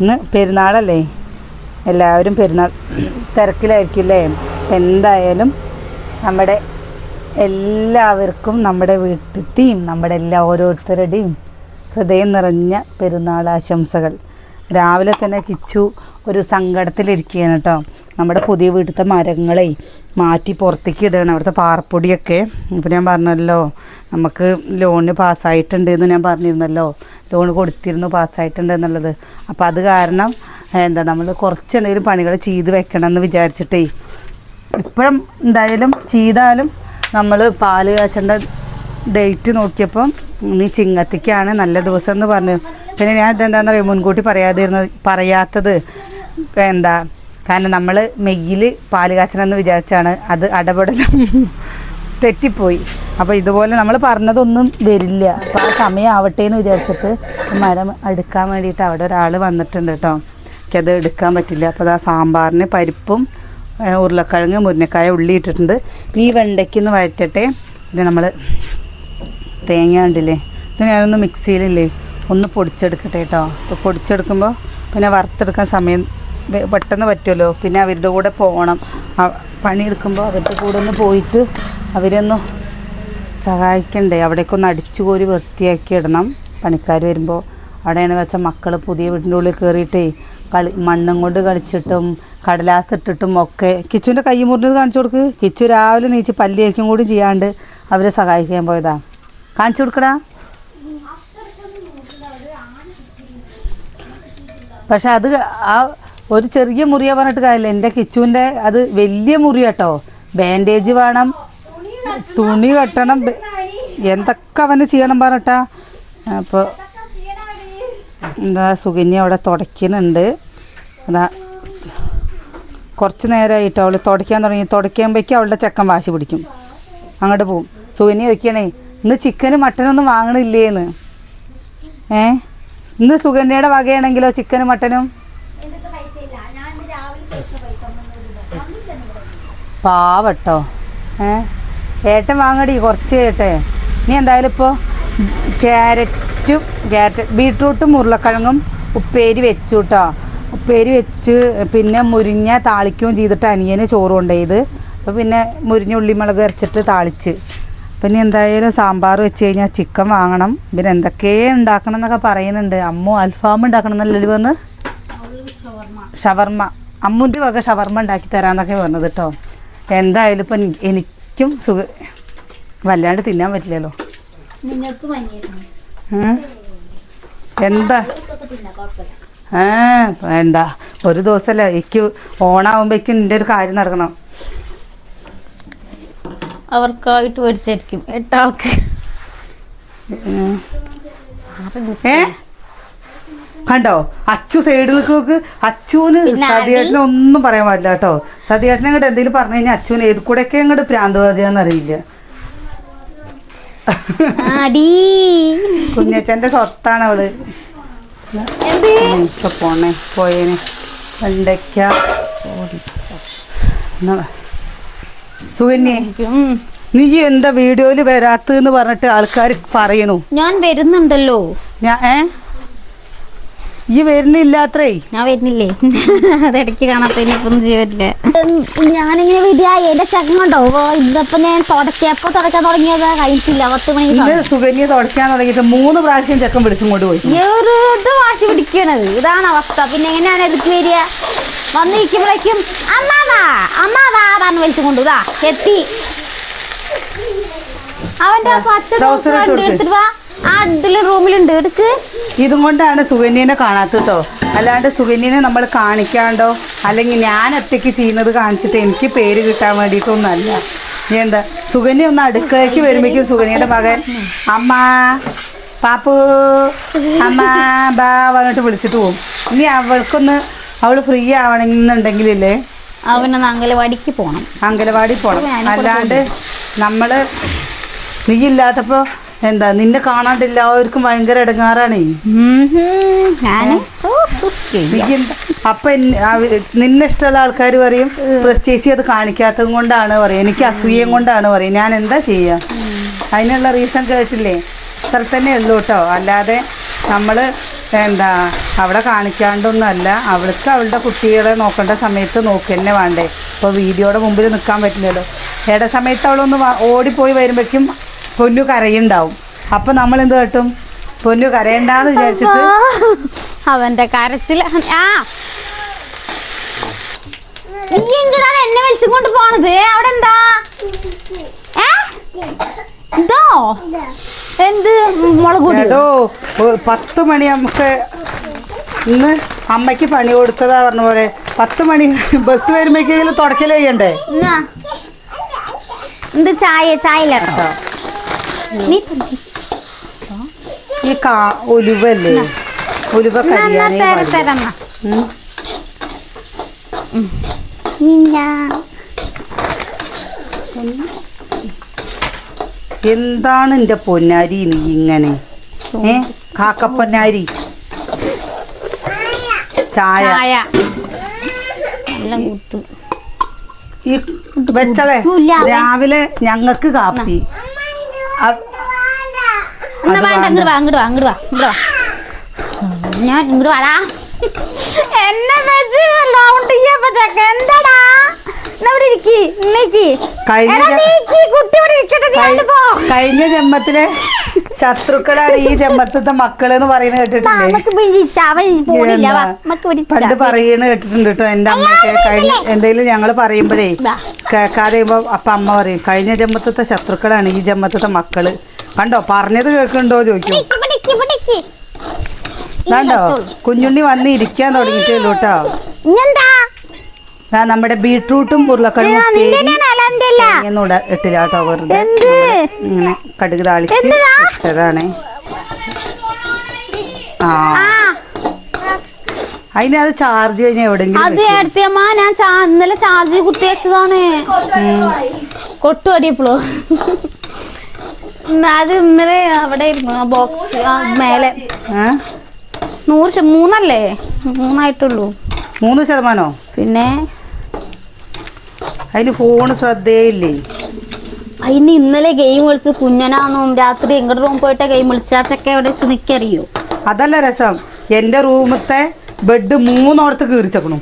ഇന്ന് പെരുന്നാളല്ലേ? എല്ലാവരും പെരുന്നാൾ തിരക്കിലായിരിക്കും അല്ലേ എന്തായാലും നമ്മുടെ എല്ലാവർക്കും നമ്മുടെ വീട്ടിലത്തെയും നമ്മുടെ എല്ലാ ഓരോരുത്തരുടെയും ഹൃദയം നിറഞ്ഞ പെരുന്നാൾ ആശംസകൾ. രാവിലെ തന്നെ കിച്ചു ഒരു സങ്കടത്തിലിരിക്കുകയാണ് കേട്ടോ. നമ്മുടെ പുതിയ വീട്ടിലത്തെ മരങ്ങളെ മാറ്റി പുറത്തേക്ക് ഇടുകയാണ്. അവിടുത്തെ പാറപ്പൊടിയൊക്കെ. ഇപ്പം ഞാൻ പറഞ്ഞല്ലോ നമുക്ക് ലോണ് പാസ്സായിട്ടുണ്ട് എന്ന് ഞാൻ പറഞ്ഞിരുന്നല്ലോ. ലോൺ കൊടുത്തിരുന്നു പാസ്സായിട്ടുണ്ട് എന്നുള്ളത്. അപ്പോൾ അത് കാരണം എന്താ നമ്മൾ കുറച്ച് എന്തെങ്കിലും പണികൾ ചെയ്ത് വെക്കണം എന്ന് വിചാരിച്ചിട്ടേ. ഇപ്പോഴും എന്തായാലും ചെയ്താലും നമ്മൾ പാൽ കാച്ചേണ്ട ഡേറ്റ് നോക്കിയപ്പം ഇനി ചിങ്ങത്തിക്കാണ് നല്ല ദിവസം എന്ന് പറഞ്ഞു. പിന്നെ ഞാൻ ഇതെന്താണെന്ന് അറിയാം മുൻകൂട്ടി പറയാതിരുന്നത് പറയാത്തത് എന്താ കാരണം നമ്മൾ മെയ്യിൽ പാൽ കാച്ചണമെന്ന് വിചാരിച്ചാണ് അത് ഇടപെടലും തെറ്റിപ്പോയി. അപ്പോൾ ഇതുപോലെ നമ്മൾ പറഞ്ഞതൊന്നും വരില്ല. അപ്പോൾ ആ സമയം ആവട്ടെ എന്ന് വിചാരിച്ചിട്ട് മരം എടുക്കാൻ വേണ്ടിയിട്ട് അവിടെ ഒരാൾ വന്നിട്ടുണ്ട് കേട്ടോ എനിക്കത് എടുക്കാൻ പറ്റില്ല. അപ്പോൾ അത് ആ സാമ്പാറിന് പരിപ്പും ഉരുളക്കിഴങ്ങ് മുരിങ്ങക്കായ ഉള്ളി ഇട്ടിട്ടുണ്ട്. ഈ വെണ്ടയ്ക്കൊന്ന് വഴറ്റട്ടെ. പിന്നെ നമ്മൾ തേങ്ങ ഉണ്ടില്ലേ ഇത് ഞാനൊന്ന് മിക്സിയിലില്ലേ ഒന്ന് പൊടിച്ചെടുക്കട്ടെ കേട്ടോ അപ്പോൾ പൊടിച്ചെടുക്കുമ്പോൾ പിന്നെ വറുത്തെടുക്കാൻ സമയം പെട്ടെന്ന് പറ്റുമല്ലോ. പിന്നെ അവരുടെ കൂടെ പോകണം. പണിയെടുക്കുമ്പോൾ അവരുടെ കൂടെ ഒന്ന് പോയിട്ട് അവരൊന്ന് സഹായിക്കണ്ടേ. അവിടേക്കൊന്ന് അടിച്ചു കോരി വൃത്തിയാക്കി ഇടണം. പണിക്കാർ വരുമ്പോൾ അവിടെയാണ് വെച്ചാൽ മക്കൾ പുതിയ വീടിന്റെ ഉള്ളിൽ കയറിയിട്ടേ കളി മണ്ണും കൊണ്ട് കളിച്ചിട്ടും കടലാസ് ഇട്ടിട്ടും ഒക്കെ. കിച്ചുവിന്റെ കൈ മുറിഞ്ഞത് കാണിച്ചു കൊടുക്ക്. കിച്ചു രാവിലെ നീച്ച് പല്ലിയേക്കും കൂടി ചെയ്യാണ്ട് അവരെ സഹായിക്കാൻ പോയതാ. കാണിച്ചു കൊടുക്കടാ. പക്ഷെ അത് ആ ഒരു ചെറിയ മുറിയാ പറഞ്ഞിട്ട് കാര്യമില്ല. എന്റെ കിച്ചുവിന്റെ അത് വലിയ മുറി കേട്ടോ. ബാൻഡേജ് വേണം. തുണി കെട്ടണം. എന്തൊക്കെ അവന് ചെയ്യണം പറഞ്ഞിട്ടാ? അപ്പോൾ എന്താ സുകന്യ അവിടെ തുടയ്ക്കുന്നുണ്ട്. അതാ കുറച്ച് നേരമായിട്ട് അവൾ തുടയ്ക്കാൻ തുടങ്ങി. തുടയ്ക്കുമ്പോഴേക്കും അവളുടെ ചെക്കൻ വാശി പിടിക്കും. അങ്ങോട്ട് പോവും. സുകന്യ ചോദിക്കണേ ഇന്ന് ചിക്കനും മട്ടനൊന്നും വാങ്ങണില്ലേന്ന്? ഏ? ഇന്ന് സുകന്യയുടെ വകയാണെങ്കിലോ ചിക്കനും മട്ടനും പാവട്ടോ. ഏ? ഏട്ടൻ വാങ്ങടി കുറച്ച് ഏട്ടെ നീ എന്തായാലും ഇപ്പോൾ ക്യാരറ്റും ക്യാരറ്റ് ബീട്രൂട്ടും ഉരുളക്കിഴങ്ങും ഉപ്പേരി വെച്ചു കേട്ടോ ഉപ്പേരി വെച്ച് പിന്നെ മുരിഞ്ഞ താളിക്കുകയും ചെയ്തിട്ട് അനിയന് ചോറ് കൊണ്ടുപോയത്. അപ്പോൾ പിന്നെ മുരിഞ്ഞ ഉള്ളിമുളക് അരച്ചിട്ട് താളിച്ച്. പിന്നെ എന്തായാലും സാമ്പാർ വെച്ച് കഴിഞ്ഞാൽ ചിക്കൻ വാങ്ങണം. പിന്നെ എന്തൊക്കെ ഉണ്ടാക്കണം എന്നൊക്കെ പറയുന്നുണ്ട്. അമ്മു അൽഫാം ഉണ്ടാക്കണം എന്നല്ലേ പറഞ്ഞ് ഷവർമ്മ. അമ്മുന്റെ വക ഷവർമ്മ ഉണ്ടാക്കി തരാമെന്നൊക്കെ പറഞ്ഞത് കേട്ടോ. എന്തായാലും ഇപ്പം എനിക്കും സുഖ വല്ലാണ്ട് തിന്നാൻ പറ്റില്ലല്ലോ. എന്താ? ആ എന്താ? ഒരു ദിവസമല്ല എനിക്ക് ഓണാവുമ്പോഴേക്കും എന്റെ ഒരു കാര്യം നടക്കണം. അവർക്കായിട്ട് മേടിച്ചായിരിക്കും എട്ടാൾക്ക്. ഏ? കണ്ടോ? അച്ചു സൈഡിൽ നോക്ക്. അച്ചുവിന് സതിയേട്ടനെ ഒന്നും പറയാൻ പാടില്ല കേട്ടോ. സതിയേട്ടനെ അങ്ങോട്ട് എന്തെങ്കിലും പറഞ്ഞു കഴിഞ്ഞാൽ അച്ചുവിന് ഏത് കൂടെയൊക്കെ അങ്ങോട്ട് പ്രാന്ത് പറയാന്ന് അറിയില്ല. കുഞ്ഞച്ചന്റെ സ്വത്താണ് അവൾ. പോണേ പോയേനെ. വെണ്ടയ്ക്ക. സുകന്യെ നീ എന്താ വീഡിയോയിൽ വരാത്തെന്ന് പറഞ്ഞിട്ട് ആൾക്കാർ പറയണു? ഞാൻ വരുന്നുണ്ടല്ലോ. ഞാൻ ഏ? ഈ വരുന്നില്ലാത്രേ. ഞാൻ വരുന്നില്ലേ? അതിടയ്ക്ക് കാണാത്തതിന് കാണാത്തില്ല ഞാനിങ്ങനെ വരിക എന്റെ ചക്കം കൊണ്ടോ ഇതപ്പൊ ഞാൻ തുടക്കിയപ്പോ തുടക്കാൻ തുടങ്ങിയത് കഴിച്ചില്ല പത്ത് മണി സുഗന്യ സുകന്യ തുടങ്ങിയത് തുടങ്ങിയിട്ട് മൂന്ന് പ്രാവശ്യം ചെക്കൻ വിളിച്ചും കൊണ്ട് പോയി. ഇത് വാശി പിടിക്കണത്. ഇതാണ് അവസ്ഥ. പിന്നെ എങ്ങനെയാണ് എടുത്ത് വരിക? വന്നിരിക്കുമ്പോഴേക്കും അമ്മാവാ അമ്മാവാ പറഞ്ഞു വിളിച്ചു കൊണ്ടു. എത്തി. അവന്റെ ആ പച്ച. കൊടുക്ക്. എടുത്തിട്ട് വാ. ആ ഇതിൽ റൂമിലുണ്ട്. എടുക്ക്. ഇതും കൊണ്ടാണ് സുകന്യനെ കാണാത്തത് കേട്ടോ അല്ലാണ്ട് സുകന്യനെ നമ്മൾ കാണിക്കാണ്ടോ? അല്ലെങ്കിൽ ഞാൻ ഒറ്റയ്ക്ക് ചെയ്യുന്നത് കാണിച്ചിട്ട് എനിക്ക് പേര് കിട്ടാൻ വേണ്ടിയിട്ടൊന്നല്ല എന്താ? സുകന്യ ഒന്ന് അടുക്കളയ്ക്ക് വരുമ്പോഴേക്കും സുകന്യയുടെ മകൻ അമ്മ പാപ്പു അമ്മ ബാ പറഞ്ഞിട്ട് വിളിച്ചിട്ട് പോകും ഇനി അവൾക്കൊന്ന് അവൾ ഫ്രീ ആവണമെന്നുണ്ടെങ്കിലല്ലേ? അവനൊന്ന് അങ്കലവാടിക്ക് പോണം. അങ്കലവാടി പോകണം അല്ലാണ്ട് നമ്മൾ നീ ഇല്ലാത്തപ്പോൾ എന്താ നിന്നെ കാണാണ്ട് എല്ലാവർക്കും ഭയങ്കര ഇടങ്ങാറാണേ അപ്പൊ നിന്നെ ഇഷ്ടമുള്ള ആൾക്കാർ പറയും പ്രത്യേകിച്ച് അത് കാണിക്കാത്തത് കൊണ്ടാണ് പറയും. എനിക്ക് അസൂയം കൊണ്ടാണ് പറയും. ഞാൻ എന്താ ചെയ്യുക അതിനുള്ള റീസൺ കേട്ടില്ലേ? ഇത്ര തന്നെ ഉള്ളൂ കേട്ടോ അല്ലാതെ നമ്മൾ എന്താ അവിടെ കാണിക്കാണ്ടൊന്നുമല്ല. അവൾക്ക് അവളുടെ കുട്ടികളെ നോക്കേണ്ട സമയത്ത് നോക്കുക തന്നെ വേണ്ടേ. ഇപ്പോൾ വീഡിയോയുടെ മുമ്പിൽ നിൽക്കാൻ പറ്റില്ലല്ലോ. ഇട സമയത്ത് അവളൊന്ന് ഓടിപ്പോയി വരുമ്പോഴേക്കും പൊന്നു കരയുണ്ടാവും. അപ്പൊ നമ്മൾ എന്ത് കേട്ടും? പൊന്നു കരയണ്ടെന്ന് വിചാരിച്ചിട്ട് അവന്റെ കരച്ചിൽ ആ. നീ എങ്കിലാണ് എന്നെ വലിച്ചും കൊണ്ട് പോണത്? അവിടെ എന്താ ഇതോ? എന്ത്? മുളക് പൊടിയോ? എടോ പത്ത് മണി നമുക്ക് ഇന്ന് അമ്മയ്ക്ക് പണി കൊടുത്തതാ പറഞ്ഞ പോലെ. പത്ത് മണി ബസ് വരുമ്പോഴേക്കെങ്കിലും തുടക്കൽ ചെയ്യണ്ടേ എന്ത് ചായ? ചായ കേട്ടോ ഈ കാ ഒലുവല്ലേ ഒലുവ കരിയാനേ. എന്താണ് എന്റെ പൊന്നാരി നീ ഇങ്ങനെ? ഏ? കാക്കപ്പൊന്നാരി. ചായ. ഈ വെച്ചളെ രാവിലെ ഞങ്ങൾക്ക് കാപ്പി. എന്നാ വേണ്ട വേണ്ട. അങ്ങോട്ട് വാ അങ്ങോട്ട് വാ അങ്ങോട്ട് വാ ഇങ്ങോട്ട് വാ. ഞാൻ ഇങ്ങോട്ട് വാടാ എന്നെ വെച്ച് റൗണ്ട് എന്താടാ? കഴിഞ്ഞ ജന്മത്തിലെ ശത്രുക്കളാണ് ഈ ചെമ്പത്തത്തെ മക്കൾ എന്ന് പറയുന്നത് കേട്ടിട്ടില്ലേ? പിരിച്ച പണ്ട് പറയുന്നത് കേട്ടിട്ടുണ്ട് കേട്ടോ എന്റെ അമ്മയൊക്കെ. കഴിഞ്ഞ എന്തെങ്കിലും ഞങ്ങൾ പറയുമ്പോഴേ. കേൾക്കാതെ അപ്പൊ അമ്മ പറയും കഴിഞ്ഞ ചെമ്പത്തത്തെ ശത്രുക്കളാണ് ഈ ചെമ്പത്തത്തെ മക്കൾ. കണ്ടോ? പറഞ്ഞത് കേൾക്കുന്നുണ്ടോ ചോദിക്കും. കണ്ടോ? കുഞ്ഞുണ്ണി വന്ന് ഇരിക്കാൻ തുടങ്ങിയിട്ടുള്ളൂ കേട്ടോ. നമ്മുടെ ബീട്രൂട്ടും ഉരുളക്കിഴങ്ങും അല്ല. ഒന്നുകൂടെ ഇട്ടില്ല കേട്ടോ വെറുതെ ഇങ്ങനെ കടുക് താളിച്ച് ഇട്ടതാണ്. ആ. അതിന് അത് ചാർജ് കഴിഞ്ഞ എവിടെങ്കിലും അത്. ഞാൻ ഇന്നലെ ചാർജ് കുത്തി വെച്ചതാണ്. കൊട്ടുപടിയപ്പോളോ അത് ഇന്നലെ അവിടെ ഇരുന്നു ആ ബോക്സ് മേലെ? നൂറ് മൂന്നല്ലേ? മൂന്നായിട്ടുള്ളൂ. മൂന്ന് ശതമാനോ? പിന്നെ അതിന് ഫോണ് ശ്രദ്ധയില്ലേ? അതിന് ഇന്നലെ ഗെയിം കളിച്ച് കുഞ്ഞനാന്നും രാത്രി എങ്ങോട്ട് റൂം പോയിട്ട് ഗെയിം കളിച്ചാട്ടൊക്കെ അവിടെ വെച്ച് നിക്കറിയോ? അതല്ല രസം. എന്റെ റൂമത്തെ ബെഡ് മൂന്നോടത്ത് കീറിച്ചക്കണു.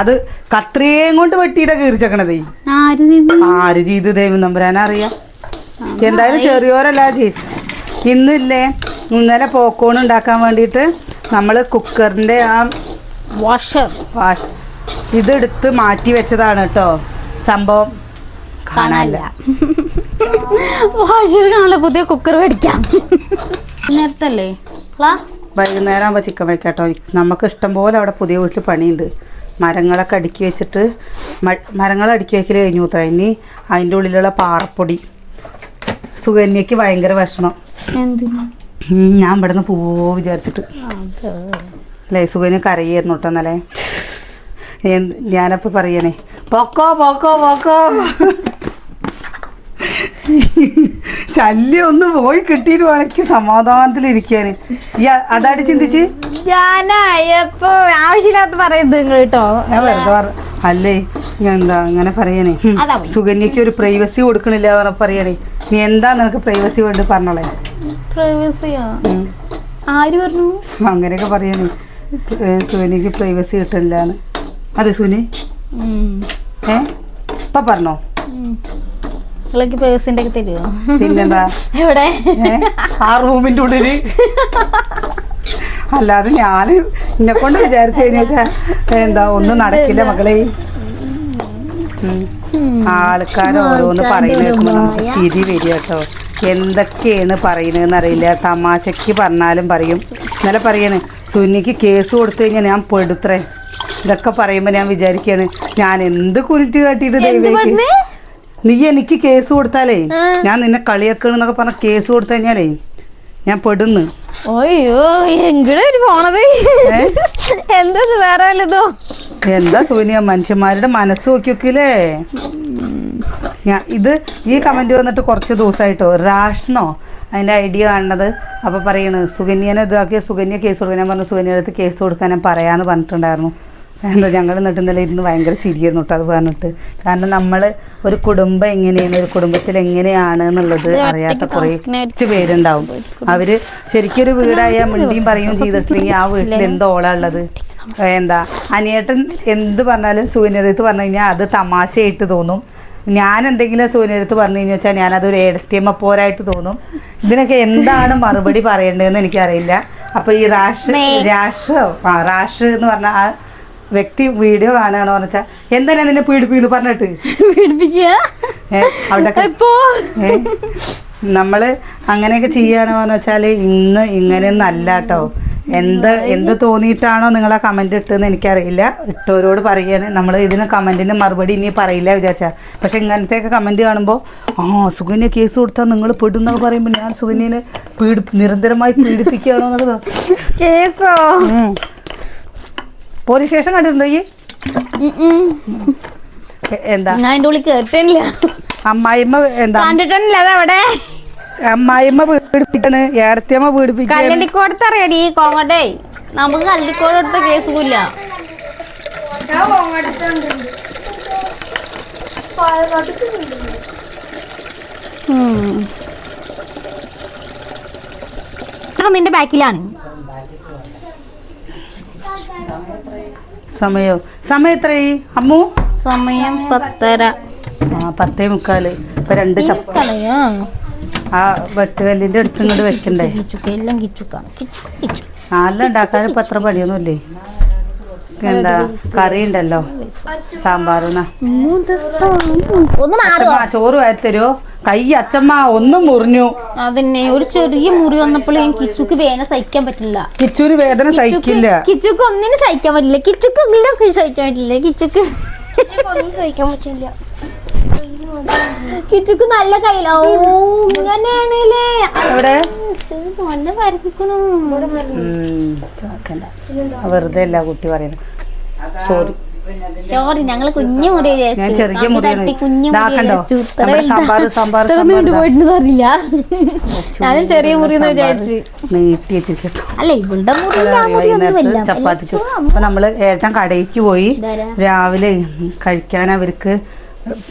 അത് കത്രയും കൊണ്ട് വെട്ടിയുടെ കീറിച്ചക്കണതേ. ആര് ചെയ്തു ആര് ചെയ്ത് ദൈവം നമ്പുരാനറിയാം എന്തായാലും ചെറിയോരല്ല ചെയ്ത് ഇന്നില്ലേ ഇന്നലെ പോക്കോൺ ഉണ്ടാക്കാൻ വേണ്ടിയിട്ട് നമ്മൾ കുക്കറിന്റെ ആ വാഷർ വാഷ് ഇതെടുത്ത് മാറ്റി വെച്ചതാണ് കേട്ടോ. സംഭവം കാണാനില്ല. വാഷർ കാണാൻ പുതിയ കുക്കർ മേടിക്കാം. നേരത്തല്ലേ വൈകുന്നേരം ആകുമ്പോൾ ചിക്കൻ വെക്കാട്ടോ നമുക്ക് ഇഷ്ടം പോലെ അവിടെ പുതിയ വീട്ടിൽ പണിയുണ്ട്. മരങ്ങളൊക്കെ അടുക്കി വെച്ചിട്ട് മ- മരങ്ങൾ അടുക്കി വെക്കൽ കഴിഞ്ഞു അത്ര ഇനി അതിന്റെ ഉള്ളിലുള്ള പാറപ്പൊടി. സുകന്യക്ക് ഭയങ്കര വിഷമം. ഞാൻ ഇവിടെ നിന്ന് പോവോ വിചാരിച്ചിട്ട്. അല്ലേ സുകന്യ കരയായിരുന്നു കേട്ടോ എന്നാലേ ഞാനപ്പോൾ പറയണേ പൊക്കോ പൊക്കോ പൊക്കോ. ശല്യം ഒന്ന് പോയി കിട്ടിയിട്ട് വേണമെങ്കിൽ സമാധാനത്തിലിരിക്കാന്. അതായിട്ട് ചിന്തിച്ച്? ഞാനായപ്പോ ആവശ്യമില്ലാത്ത പറയുന്നത് നിങ്ങൾ കേട്ടോ. ഞാൻ വെറുതെ അല്ലേ ഞാൻ എന്താ അങ്ങനെ പറയണേ? സുഗന്യക്ക് സുകന്യക്ക് ഒരു പ്രൈവസി കൊടുക്കണില്ല പറയണേ. നീ എന്താ നിനക്ക് പ്രൈവസി വേണ്ടി പറഞ്ഞോളെ. പ്രൈവസിയോ ആര് പറഞ്ഞു? അങ്ങനെയൊക്കെ പറയണേ. സുഗന്യക്ക് പ്രൈവസി കിട്ടില്ലാന്ന് അതെ സുനി. ഏ? ഇപ്പൊ പറഞ്ഞോ? പേഴ്സിന്റെ ഒക്കെ തരുമോ പിന്നെന്താ എവിടെ? ആ റൂമിന്റെ ഉള്ളിൽ. അല്ലാതെ ഞാൻ എന്നെ കൊണ്ട് വിചാരിച്ചു കഴിഞ്ഞാ എന്താ ഒന്നും നടക്കില്ല മകളെ ആൾക്കാരോരോന്ന് ആൾക്കാർ ഓരോന്ന് പറയുന്നത് കേൾക്കുമ്പോൾ നമുക്ക് ചിരി വരിക കേട്ടോ. എന്തൊക്കെയാണ് പറയുന്നതെന്ന് അറിയില്ല. തമാശക്ക് പറഞ്ഞാലും പറയും. ഇന്നലെ പറയാണ് സുനിക്ക് കേസ് കൊടുത്തു കഴിഞ്ഞാൽ ഞാൻ പെടുത്രേ ഇതൊക്കെ പറയുമ്പോൾ ഞാൻ വിചാരിക്കുകയാണ് ഞാൻ എന്ത് കുരുട്ട് കാട്ടിയിട്ട് ദൈവം? നീ എനിക്ക് കേസ് കൊടുത്താലേ ഞാൻ നിന്നെ കളിയാക്കണെന്നൊക്കെ പറഞ്ഞ കേസ് കൊടുത്തു കഴിഞ്ഞാലേ ഞാൻ പെടുന്നു. ഓയ്യോ എങ്ങടെ പോണത്? എന്താ വേറെ വല്ലതോ? എന്താ സോനിയ മനുഷ്യന്മാരുടെ മനസ്സ് നോക്കിയൊക്കില്ലേ? ഞാൻ ഇത് ഈ കമന്റ് വന്നിട്ട് കുറച്ച് ദിവസമായിട്ടോ റാഷനോ അതിന്റെ ഐഡിയ കാണുന്നത്. അപ്പൊ പറയണ് സുകന്യനെ ഇതാക്കിയ സുകന്യ കേസ് കൊടുക്കാൻ. ഞാൻ പറഞ്ഞു സുകന്യയുടെ അടുത്ത് കേസ് കൊടുക്കാൻ ഞാൻ പറയാന്ന് പറഞ്ഞിട്ടുണ്ടായിരുന്നു. എന്താ ഞങ്ങൾ എന്നിട്ട് ഇന്നലെ ഇരുന്ന് ഭയങ്കര ചിരിയായിരുന്നു കേട്ടോ അത് പറഞ്ഞിട്ട്. കാരണം നമ്മൾ ഒരു കുടുംബം എങ്ങനെയാണ് ഒരു കുടുംബത്തിൽ എങ്ങനെയാണ് എന്നുള്ളത് അറിയാത്ത കുറെ കുറേ താമസിക്കുന്നവർക്ക് പേരുണ്ടാവും. അവർ ശരിക്കും ഒരു വീടായ മിണ്ടിയും പറയുകയും ചെയ്തിട്ടില്ലെങ്കിൽ ആ വീട്ടിൽ എന്തോ ഓളാ ഉള്ളത്? എന്താ അനിയേട്ടൻ എന്ത് പറഞ്ഞാലും സൂര്യനടുത്ത് പറഞ്ഞു കഴിഞ്ഞാൽ അത് തമാശയായിട്ട് തോന്നും. ഞാൻ എന്തെങ്കിലും സൂര്യനടുത്ത് പറഞ്ഞു കഴിഞ്ഞാൽ വെച്ചാൽ ഞാനതൊരു ഏടത്തിയമ്മ പോരായിട്ട് തോന്നും. ഇതിനൊക്കെ എന്താണ് മറുപടി പറയേണ്ടതെന്ന് എനിക്കറിയില്ല. അപ്പൊ ഈ റാഷ് രാഷ് ആ റാഷ് എന്ന് പറഞ്ഞാൽ ആ വ്യക്തി വീഡിയോ കാണുകയാണോ പറഞ്ഞാ എന്തായാലും നിന്നെ പീഡിപ്പിക്കുന്നു? പറഞ്ഞിട്ട്. അവിടെ? നമ്മൾ അങ്ങനെയൊക്കെ ചെയ്യുകയാണെന്ന് വെച്ചാൽ ഇന്ന് ഇങ്ങനെയൊന്നും അല്ല കേട്ടോ എന്ത് എന്ത് തോന്നിയിട്ടാണോ നിങ്ങൾ ആ കമന്റ് ഇട്ടെന്ന് എനിക്കറിയില്ല. ഇട്ടവരോട് പറയുകയാണ്. നമ്മൾ ഇതിന് കമന്റിന് മറുപടി ഇനി പറയില്ല വിചാരിച്ചാ. പക്ഷെ ഇങ്ങനത്തെയൊക്കെ കമന്റ് കാണുമ്പോൾ ആ സുകന്യ കേസ് കൊടുത്താൽ നിങ്ങൾ പെടുന്നൊക്കെ പറയുമ്പോൾ ഞാൻ സുകന്യനെ പീഡി നിരന്തരമായി പീഡിപ്പിക്കുകയാണോ? എന്നൊക്കെ കേസോ. പോലീസ് സ്റ്റേഷൻ കണ്ടിട്ടുണ്ടോ ഈ? എന്താ? ഞാൻ അതിന്റെ ഉള്ളിൽ കേട്ടില്ല അമ്മായിമ്മ എന്താ? കണ്ടിട്ടില്ല അതവിടെ. അമ്മായിമ്മ പീഡിപ്പിക്കാണ് ഏടത്തിയമ്മ പീഡിപ്പിക്കാണ്. കല്ലടിക്കോടത്ത് അറിയടി കോങ്ങട്ടെ. നമുക്ക് കല്ലടിക്കോട് എടുത്ത കേസുമില്ല നിന്റെ ബാക്കിലാണ്. സമയോ. സമയം എത്രയായി? അമ്മു? സമയം പത്തര. ആ പത്തേ മുക്കാൽ. ഇപ്പൊ രണ്ട് ചപ്പ ആ വെട്ടുകല്ലിന്റെ അടുത്ത് ഇങ്ങോട്ട് വെക്കണ്ടേ? എല്ലാം കിച്ചുക്കാണ് നാലെല്ലാം ഉണ്ടാക്കാൻ ഇപ്പൊ അത്ര പണിയൊന്നുമില്ലേ? എന്താ കറി ഉണ്ടല്ലോ. സാമ്പാറുന്ന ചോറ് വാരത്തരോ കൈ അച്ഛമ്മ ഒന്നും മുറിഞ്ഞു. അതന്നെ ഒരു ചെറിയ മുറി വന്നപ്പോൾ കിച്ചുക്ക് വേദന സഹിക്കാൻ പറ്റില്ല. കിച്ചൂര് വേദന സഹിക്കില്ല. കിച്ചുക്ക് ഒന്നിനും സഹിക്കാൻ പറ്റില്ല. കിച്ചുക്ക് ഒന്നിനും സഹിക്കാൻ പറ്റില്ല. കിച്ചുക്ക് സഹിക്കാൻ പറ്റില്ല കിച്ചുക്ക് നല്ല കയ്യില. ഓ ഇങ്ങനെയാണല്ലേ. അവിടെ. വെറുതെ അല്ല കുട്ടി പറയുന്നത് സോറി സോറി ഞങ്ങൾ കുഞ്ഞു മുറി ഞാൻ ചെറിയ കുഞ്ഞു ഞാനും ചെറിയ മുറി എന്ന് വിചാരിച്ചു. നീട്ടി വെച്ചിരിക്കട്ടോ. അല്ല ഇവളുടെ മുറി മുറി ചപ്പാത്തിക്ക്. അപ്പൊ നമ്മൾ ഏട്ടൻ കടയ്ക്ക് പോയി രാവിലെ കഴിക്കാൻ അവർക്ക്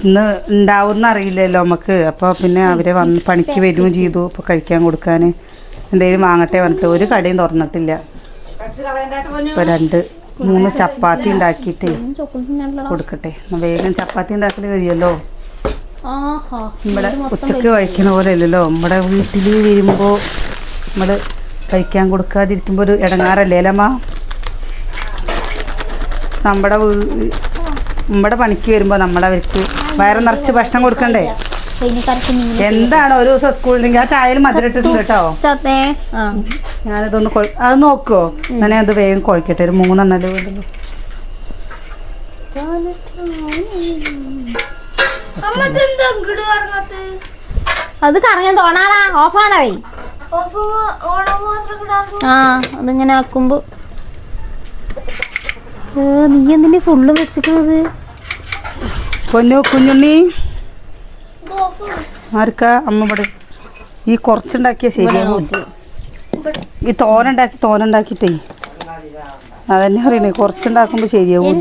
ഇന്ന് ഉണ്ടാവുന്ന അറിയില്ലല്ലോ നമുക്ക്. അപ്പൊ പിന്നെ അവരെ വന്ന് പണിക്ക് വരികയും ചെയ്തു. അപ്പൊ കഴിക്കാൻ കൊടുക്കാൻ എന്തേലും വാങ്ങട്ടെ പറഞ്ഞിട്ട് ഒരു കടയും തുറന്നിട്ടില്ല. ഇപ്പൊ രണ്ട് മൂന്ന് ചപ്പാത്തി ഉണ്ടാക്കിയിട്ടേ കൊടുക്കട്ടെ. വേഗം ചപ്പാത്തി ഉണ്ടാക്കൽ കഴിയുമല്ലോ? ആഹാ നമ്മുടെ ഉച്ചയ്ക്ക് കഴിക്കുന്ന പോലെ അല്ലല്ലോ നമ്മുടെ വീട്ടിൽ വരുമ്പോൾ നമ്മൾ കഴിക്കാൻ കൊടുക്കാതിരിക്കുമ്പോൾ ഒരു ഇടങ്ങാറല്ലേ അല്ലമ്മ നമ്മുടെ നമ്മുടെ പണിക്ക് വരുമ്പോൾ നമ്മളവർക്ക് വയറ് നിറച്ച് ഭക്ഷണം കൊടുക്കണ്ടേ? എന്താണ് ഒരു ദിവസം സ്കൂളിൽ ആ ചായയിൽ മധുരം ഇട്ടിട്ടുണ്ട് കേട്ടോ? ഞാനിതൊന്ന് അത് നോക്കോ. ഞാൻ അത് വേഗം കുഴക്കട്ടെ. ഒരു മൂന്നെണ്ണൽ വേണ്ടല്ലോ അത് കറങ്ങാൻ തോണാടാ ഓഫാണേ ഓണം മാത്രം കിടാക്കും ആ അതിങ്ങനെ ആക്കുമ്പോ. നീ എന്തിനാ ഫുള്ള് വെച്ചിട്ടുള്ളത്? പൊന്നു കുഞ്ഞുണ്ണി. ആർക്കാ? അമ്മ ഇവിടെ. ഈ കുറച്ചുണ്ടാക്കിയ ശരിയാകും ഈ തോനുണ്ടാക്കി തോനുണ്ടാക്കിട്ടേ അതന്നെ അറിയണേ. കുറച്ചുണ്ടാക്കുമ്പോ ശരിയാവും.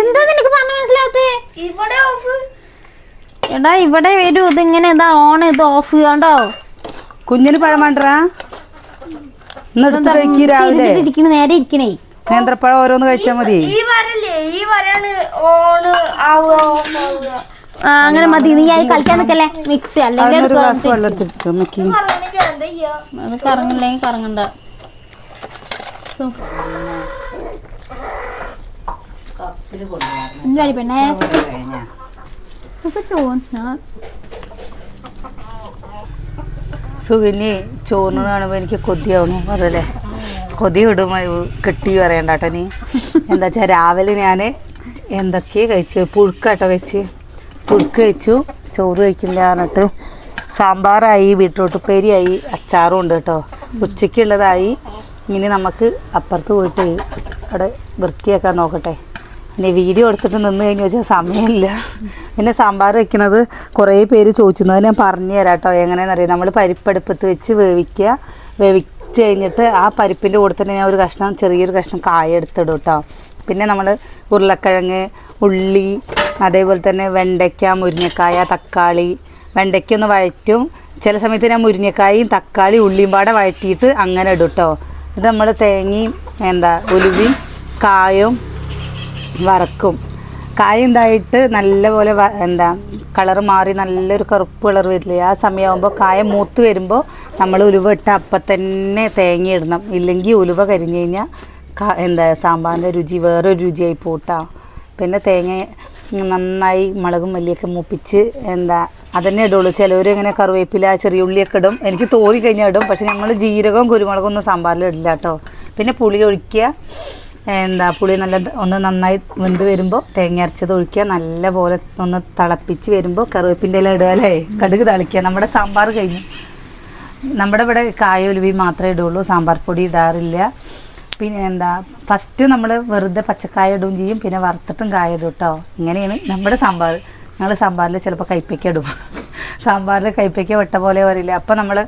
എന്താ നിനക്ക് പറഞ്ഞ മനസ്സിലാത്തേ ഇവിടെ ഓഫ്. എടാ ഇവിടെ വരൂ. ഇതിങ്ങനെ ഇതാ ഓൺ ഇത് ഓഫ് കണ്ടോ? കുഞ്ഞിന് പഴം വേണ്ടറാ ഇന്നെടുത്ത് കഴിക്കൂ രാവിലെ. നേരെ ഇരിക്കണേ. നേന്ത്രപ്പഴം ഓരോന്ന് കഴിച്ചാൽ മതി. ഓണ് ആവുക. അങ്ങനെ മതി. നീ ആയി കളിക്കാൻ നിക്കല്ലേ? മിക്സി അല്ലെങ്കിൽ അത് കറങ്ങില്ലെങ്കിൽ കറങ്ങണ്ട. പെണ്ണേ? ഞാൻ ചോറിന് കാണുമ്പോൾ എനിക്ക് കൊതിയാവണു പറയല്ലേ? കൊതി വിടും കെട്ടി പറയണ്ട കേട്ടോ നീ. എന്താ വെച്ചാൽ രാവിലെ ഞാൻ എന്തൊക്കെയാ കഴിച്ചു? പുഴുക്കാട്ടോ വെച്ച്. പുഴുക്ക് കഴിച്ചു. ചോറ് കഴിക്കില്ല എന്നിട്ട് സാമ്പാറായി ബീട്രൂട്ട് ഉപ്പേരിയായി അച്ചാറും ഉണ്ട് കേട്ടോ. ഉച്ചയ്ക്കുള്ളതായി. ഇനി നമുക്ക് അപ്പുറത്ത് പോയിട്ട് അവിടെ വൃത്തിയാക്കാൻ നോക്കട്ടെ. പിന്നെ വീഡിയോ എടുത്തിട്ട് നിന്ന് കഴിഞ്ഞ് വെച്ചാൽ സമയമില്ല. പിന്നെ സാമ്പാർ വെക്കുന്നത് കുറേ പേര് ചോദിച്ചിരുന്നു. അത് ഞാൻ പറഞ്ഞു തരാം കേട്ടോ. എങ്ങനെയാണെന്നറിയാം നമ്മൾ പരിപ്പടുപ്പത്ത് വെച്ച് വേവിക്കുക. വേവിച്ച് കഴിഞ്ഞിട്ട് ആ പരിപ്പിന്റെ കൂടെ തന്നെ ഞാൻ ഒരു കഷ്ണം ചെറിയൊരു കഷ്ണം കായ എടുത്തിടും കേട്ടോ. പിന്നെ നമ്മൾ ഉരുളക്കിഴങ്ങ് ഉള്ളി അതേപോലെ തന്നെ വെണ്ടയ്ക്ക മുരിങ്ങക്കായ തക്കാളി. വെണ്ടയ്ക്ക ഒന്ന് വഴറ്റും. ചില സമയത്ത് ഞാൻ മുരിങ്ങക്കായും തക്കാളി ഉള്ളിയും പാടെ വഴറ്റിയിട്ട് അങ്ങനെ ഇടും കേട്ടോ ഇത് നമ്മൾ തേങ്ങയും എന്താ ഉലുവി കായും വറക്കും. കായ ഉണ്ടായിട്ട് നല്ലപോലെ എന്താ കളർ മാറി നല്ലൊരു കറുപ്പ് കളർ വരില്ലേ ആ സമയമാകുമ്പോൾ കായ മൂത്ത് വരുമ്പോൾ നമ്മൾ ഉലുവ ഇട്ട് അപ്പം തന്നെ തേങ്ങ ഇടണം. ഇല്ലെങ്കിൽ ഉലുവ കരിഞ്ഞു കഴിഞ്ഞാൽ എന്താ സാമ്പാറിന്റെ രുചി വേറൊരു രുചിയായി പോട്ടാ. പിന്നെ തേങ്ങ നന്നായി മുളകും മല്ലിയൊക്കെ മുപ്പിച്ച് എന്താ അതന്നെ ഇടുള്ളൂ. ചിലവർ ഇങ്ങനെ കറിവേപ്പില ചെറിയ ഉള്ളിയൊക്കെ ഇടും. എനിക്ക് തോന്നി കഴിഞ്ഞാൽ ഇടും. പക്ഷെ ഞങ്ങൾ ജീരകവും കുരുമുളകും ഒന്നും സാമ്പാറിൽ ഇടില്ല കേട്ടോ. പിന്നെ പുളി ഒഴിക്കുക. എന്താ പുളി നല്ല ഒന്ന് നന്നായി വെന്ത് വരുമ്പോൾ തേങ്ങ അരച്ചത് ഒഴിക്കുക. നല്ല പോലെ ഒന്ന് തിളപ്പിച്ച് വരുമ്പോൾ കറിവേപ്പിന്റെ ഇല ഇടുക അല്ലേ? കടുക് തളിക്കുക. നമ്മുടെ സാമ്പാർ കഴിഞ്ഞു. നമ്മുടെ ഇവിടെ കായ ഉലുവി മാത്രമേ ഇടുള്ളൂ. സാമ്പാർ പൊടി ഇടാറില്ല. പിന്നെ എന്താ ഫസ്റ്റ് നമ്മൾ വെറുതെ പച്ചക്കായ ഇടുകയും ചെയ്യും പിന്നെ വറുത്തിട്ടും കായ ഇടും കേട്ടോ ഇങ്ങനെയാണ് നമ്മുടെ സാമ്പാർ. ഞങ്ങൾ സാമ്പാറിൽ ചിലപ്പോൾ കൈപ്പയ്ക്ക ഇടും. സാമ്പാറിൽ കൈപ്പയ്ക്ക വെട്ട പോലെ വരില്ല. അപ്പോൾ നമ്മൾ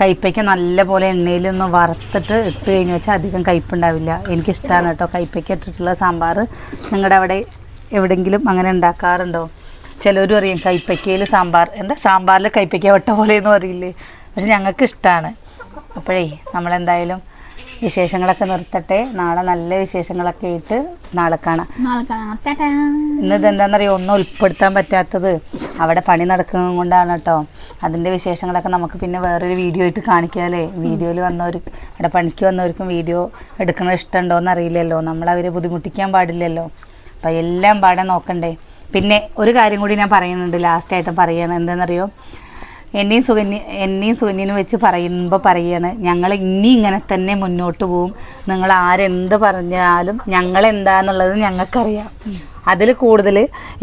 കൈപ്പയ്ക്ക നല്ല പോലെ എണ്ണയിലൊന്ന് വറുത്തിട്ട് ഇട്ട് കഴിഞ്ഞ് വെച്ചാൽ അധികം കയ്പുണ്ടാവില്ല എനിക്കിഷ്ടമാണ് കേട്ടോ കൈപ്പയ്ക്ക ഇട്ടിട്ടുള്ള സാമ്പാർ നിങ്ങളുടെ അവിടെ എവിടെയെങ്കിലും അങ്ങനെ ഉണ്ടാക്കാറുണ്ടോ ചിലവരും അറിയാം കൈപ്പയ്ക്കയിൽ സാമ്പാർ എന്താ സാമ്പാറിൽ കൈപ്പയ്ക്ക വെട്ട പോലെ എന്ന് പറയില്ലേ? പക്ഷെ ഞങ്ങൾക്ക് ഇഷ്ടമാണ് അപ്പോഴേ നമ്മളെന്തായാലും വിശേഷങ്ങളൊക്കെ നിർത്തട്ടെ. നാളെ നല്ല വിശേഷങ്ങളൊക്കെ ആയിട്ട് നാളെ കാണാം. ഇന്നത് എന്താണെന്നറിയോ ഒന്നും ഉൾപ്പെടുത്താൻ പറ്റാത്തത്. അവിടെ പണി നടക്കുന്നത് കൊണ്ടാണ് കേട്ടോ. അതിന്റെ വിശേഷങ്ങളൊക്കെ നമുക്ക് പിന്നെ വേറൊരു വീഡിയോ ആയിട്ട് കാണിക്കാമല്ലേ വീഡിയോയിൽ വന്നവർ അവിടെ പണിക്ക് വന്നവർക്കും വീഡിയോ എടുക്കണത് ഇഷ്ടമുണ്ടോ അറിയില്ലല്ലോ. നമ്മൾ അവരെ ബുദ്ധിമുട്ടിക്കാൻ പാടില്ലല്ലോ. അപ്പം എല്ലാം പാടെ നോക്കണ്ടേ. പിന്നെ ഒരു കാര്യം കൂടി ഞാൻ പറയുന്നുണ്ട്. ലാസ്റ്റായിട്ട് പറയാണ് എന്താണെന്നറിയോ എന്നെയും സുകന്യ എന്നെയും സുകന്യനും വെച്ച് പറയുമ്പോൾ പറയാണ് ഞങ്ങൾ ഇനി ഇങ്ങനെ തന്നെ മുന്നോട്ട് പോവും. നിങ്ങൾ ആരെന്ത് പറഞ്ഞാലും ഞങ്ങൾ എന്താന്നുള്ളത് ഞങ്ങൾക്കറിയാം. അതിൽ കൂടുതൽ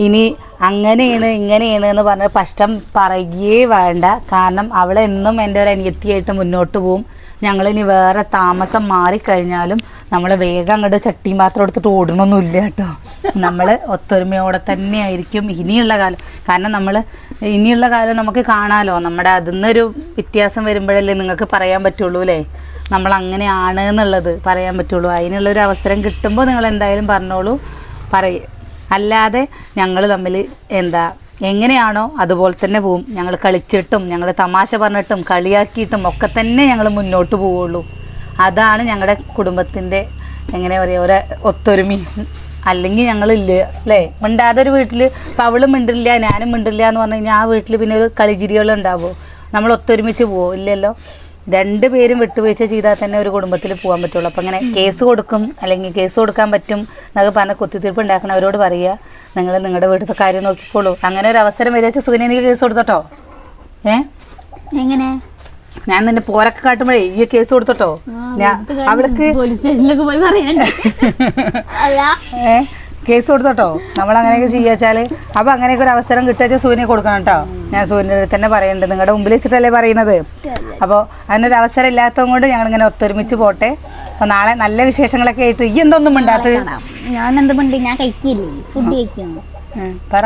ഇനി അങ്ങനെയാണ് ഇങ്ങനെയാണ് എന്ന് പറഞ്ഞ പഷ്ടം പറയുകയേ വേണ്ട. കാരണം അവളെന്നും എന്റെ ഒരു അനിയത്തിയായിട്ട് മുന്നോട്ട് പോവും. ഞങ്ങളിനി വേറെ താമസം മാറിക്കഴിഞ്ഞാലും നമ്മൾ വേഗം അങ്ങോട്ട് ചട്ടിയും പാത്രം എടുത്തിട്ട് ഓടണമൊന്നുമില്ല കേട്ടോ. നമ്മൾ ഒത്തൊരുമയോടെ തന്നെ ആയിരിക്കും ഇനിയുള്ള കാലം. കാരണം നമ്മൾ ഇനിയുള്ള കാലം നമുക്ക് കാണാമല്ലോ നമ്മുടെ അതിൽ നിന്നൊരു വ്യത്യാസം വരുമ്പോഴല്ലേ നിങ്ങൾക്ക് പറയാൻ പറ്റുള്ളൂ അല്ലേ? നമ്മൾ അങ്ങനെയാണ് എന്നുള്ളത് പറയാൻ പറ്റുള്ളൂ. അതിനുള്ളൊരു അവസരം കിട്ടുമ്പോൾ നിങ്ങൾ എന്തായാലും പറഞ്ഞോളൂ. പറയും. അല്ലാതെ ഞങ്ങൾ തമ്മിൽ എന്താ എങ്ങനെയാണോ അതുപോലെ തന്നെ പോവും. ഞങ്ങൾ കളിച്ചിട്ടും ഞങ്ങൾ തമാശ പറഞ്ഞിട്ടും കളിയാക്കിയിട്ടും ഒക്കെ തന്നെ ഞങ്ങൾ മുന്നോട്ട് പോവുള്ളൂ. അതാണ് ഞങ്ങളുടെ കുടുംബത്തിന്റെ എങ്ങനെ പറയുക ഒരു ഒത്തൊരുമി അല്ലെങ്കിൽ ഞങ്ങളില്ല അല്ലേ? മിണ്ടാതെ ഒരു വീട്ടിൽ ഇപ്പം അവളും മിണ്ടില്ല ഞാനും മിണ്ടില്ല എന്ന് പറഞ്ഞു കഴിഞ്ഞാൽ ആ വീട്ടിൽ പിന്നെ ഒരു കളിചിരികളുണ്ടാവുമോ നമ്മൾ ഒത്തൊരുമിച്ച് പോവോ? ഇല്ലല്ലോ. രണ്ട് പേരും വിട്ടുവീഴ്ച ചെയ്താൽ തന്നെ ഒരു കുടുംബത്തിൽ പോകാൻ പറ്റുള്ളൂ. അപ്പം അങ്ങനെ കേസ് കൊടുക്കും അല്ലെങ്കിൽ കേസ് കൊടുക്കാൻ പറ്റും എന്നൊക്കെ പറഞ്ഞാൽ കുത്തിത്തീർപ്പ് ഉണ്ടാക്കണവരോട് പറയുക. നിങ്ങൾ നിങ്ങളുടെ വീട്ടിലത്തെ കാര്യം നോക്കിക്കോളൂ. അങ്ങനെ ഒരു അവസരം വരിക സുഖനെ എനിക്ക് കേസ് കൊടുത്തോട്ടോ. ഏ? എങ്ങനെ? ഞാൻ നിന്നെ പോരൊക്കെ കാട്ടുമ്പോഴേ ഈ കേസ് കൊടുത്തോട്ടോ. ഞാൻ അവൾക്ക് പോലീസ് സ്റ്റേഷനിലൊക്കെ പോയി പറയാൻ കേസ് കൊടുത്തോട്ടോ? നമ്മൾ അങ്ങനെയൊക്കെ ചെയ്യാച്ചാൽ. അപ്പൊ അങ്ങനെയൊക്കെ ഒരു അവസരം കിട്ടിയാൽ സൂര്യനെ കൊടുക്കണം കേട്ടോ. ഞാൻ സൂര്യന്റെ അടുത്ത് തന്നെ പറയുന്നുണ്ട് നിങ്ങളുടെ മുമ്പിൽ വെച്ചിട്ടല്ലേ പറയുന്നത്. അപ്പോൾ അതിനൊരു അവസരം ഇല്ലാത്തത് കൊണ്ട് ഞങ്ങൾ ഇങ്ങനെ ഒത്തൊരുമിച്ച് പോട്ടെ. അപ്പൊ നാളെ നല്ല വിശേഷങ്ങളൊക്കെ ആയിട്ട് ഈ എന്തൊന്നും മിണ്ടാത്തത് ഞാൻ എന്ത് മിണ്ടി? ഞാൻ കഴിക്കില്ലേ? ഫുഡ് കഴിക്കുന്നു ഉം, പറ.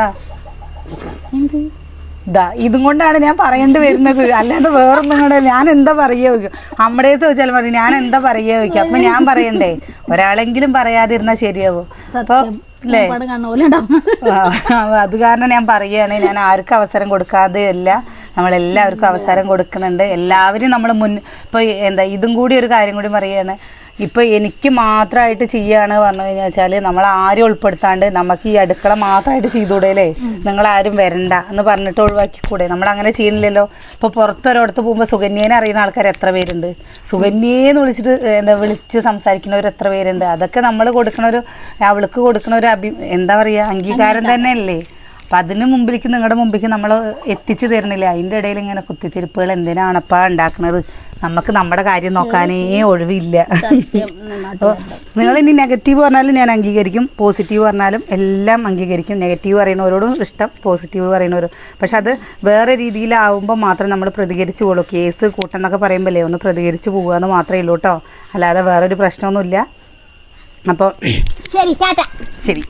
ഇതും കൊണ്ടാണ് ഞാൻ പറയേണ്ടി വരുന്നത്. അല്ലാതെ വേറൊന്നും കൂടെ ഞാൻ എന്താ പറയുക അമ്മയുടെ അടുത്ത് ചോദിച്ചാൽ പറയും ഞാൻ എന്താ പറയുക ചോദിക്കും? അപ്പൊ ഞാൻ പറയണ്ടേ ഒരാളെങ്കിലും പറയാതിരുന്നാൽ ശരിയാവും. അപ്പൊ ഒരുപാട് അത് കാരണം ഞാൻ പറയുകയാണ് ഞാൻ ആർക്കും അവസരം കൊടുക്കാതെ അല്ല നമ്മളെല്ലാവർക്കും അവസരം കൊടുക്കുന്നുണ്ട്. എല്ലാവരും നമ്മൾ മുൻ ഇപ്പോൾ എന്താ ഇതും കൂടി ഒരു കാര്യം കൂടി പറയുകയാണ് ഇപ്പോൾ എനിക്ക് മാത്രമായിട്ട് ചെയ്യാണ് പറഞ്ഞു കഴിഞ്ഞാൽ വെച്ചാൽ നമ്മൾ ആരും ഉൾപ്പെടുത്താണ്ട് നമുക്ക് ഈ അടുക്കള മാത്രമായിട്ട് ചെയ്തുകൂടെയല്ലേ നിങ്ങൾ ആരും വരണ്ട എന്ന് പറഞ്ഞിട്ട് ഒഴിവാക്കിക്കൂടെ? നമ്മൾ അങ്ങനെ ചെയ്യുന്നില്ലല്ലോ? ഇപ്പോൾ പുറത്തൊരിടത്ത് പോകുമ്പോൾ സുകന്യേനെ അറിയുന്ന ആൾക്കാർ എത്ര പേരുണ്ട്? സുകന്യേന്ന് വിളിച്ചിട്ട് എന്താ വിളിച്ച് സംസാരിക്കുന്നവർ എത്ര പേരുണ്ട്? അതൊക്കെ നമ്മൾ കൊടുക്കണ ഒരു അവൾക്ക് കൊടുക്കണ ഒരു അഭി എന്താ പറയുക അംഗീകാരം. തന്നെയല്ലേ? അപ്പം അതിന് മുമ്പിലേക്ക് നിങ്ങളുടെ മുമ്പിലേക്ക് നമ്മൾ എത്തിച്ചു തരണില്ല അതിന്റെ ഇടയിൽ ഇങ്ങനെ കുത്തിത്തിരിപ്പുകൾ എന്തിനാണപ്പാ ഉണ്ടാക്കുന്നത് നമുക്ക് നമ്മുടെ കാര്യം നോക്കാനേ ഒഴിവില്ല. അപ്പോൾ നിങ്ങൾ ഇനി നെഗറ്റീവ് പറഞ്ഞാലും ഞാൻ അംഗീകരിക്കും. പോസിറ്റീവ് പറഞ്ഞാലും എല്ലാം അംഗീകരിക്കും. നെഗറ്റീവ് പറയുന്നവരോടും ഇഷ്ടം പോസിറ്റീവ് പറയുന്നവരും. പക്ഷെ അത് വേറെ രീതിയിലാവുമ്പോൾ മാത്രം നമ്മൾ പ്രതികരിച്ചു പോകുള്ളൂ കേസ് കൂട്ടെന്നൊക്കെ പറയുമ്പോഴേ ഒന്ന് പ്രതികരിച്ച് പോകുക എന്ന് മാത്രമേ ഉള്ളൂ കേട്ടോ അല്ലാതെ വേറൊരു പ്രശ്നമൊന്നുമില്ല. അപ്പോൾ ശരി ശരി.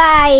ബൈ.